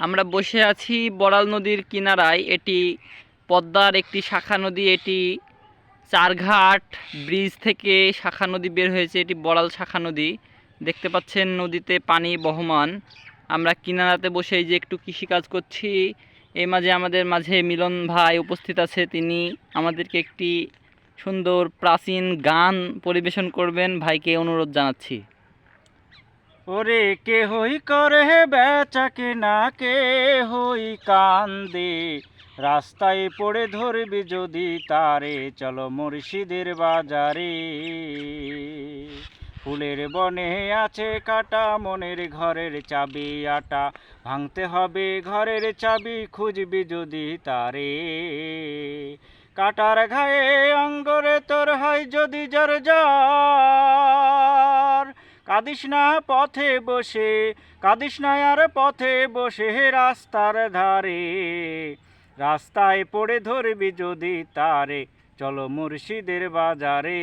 আমরা বসে আছি বড়াল নদীর কিনারায়। এটি পদ্মার একটি শাখা নদী। এটি চারঘাট ব্রিজ থেকে শাখা নদী বের হয়েছে। এটি বড়াল শাখা নদী। দেখতে পাচ্ছেন নদীতে পানি বহমান। আমরা কিনারাতে বসে যে একটু কৃষিকাজ করছি। এই মাঝে আমাদের মাঝে মিলন ভাই উপস্থিত আছে। তিনি আমাদেরকে একটি সুন্দর প্রাচীন গান পরিবেশন করবেন। ভাইকে অনুরোধ জানাচ্ছি। ওরে কে হই করে বেচা কেনা কে হই কান্দে। রাস্তায় পড়ে ধরবি যদি তারে, চলো মুর্শিদের বাজারে। ফুলের বনে আছে কাটা, মনের ঘরের চাবি আটা। ভাঙতে হবে ঘরের চাবি, খুঁজবি যদি তারে। কাটার ঘায়ে অঙ্গরে তোর হয় যদি জর জর কাঁদিস না পথে বসে, কাঁদিস না আর পথে বসে রাস্তার ধারে। রাস্তায় পড়ে ধরবি যদি তারে, চলো মুর্শিদের বাজারে।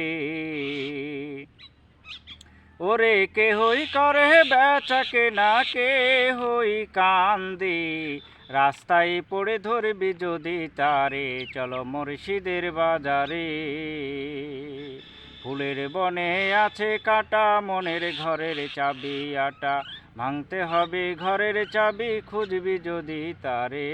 ওরে কে হই করে বেচা কেনা কে হই কান্দি। রাস্তায় পড়ে ধরবি যদি তারে, চলো মুর্শিদের বাজারে। ফুলের বনে আছে কাটা, মনের ঘরের চাবি আটা। ভাঙতে হবে ঘরের চাবি, খুঁজবি যদি তারে।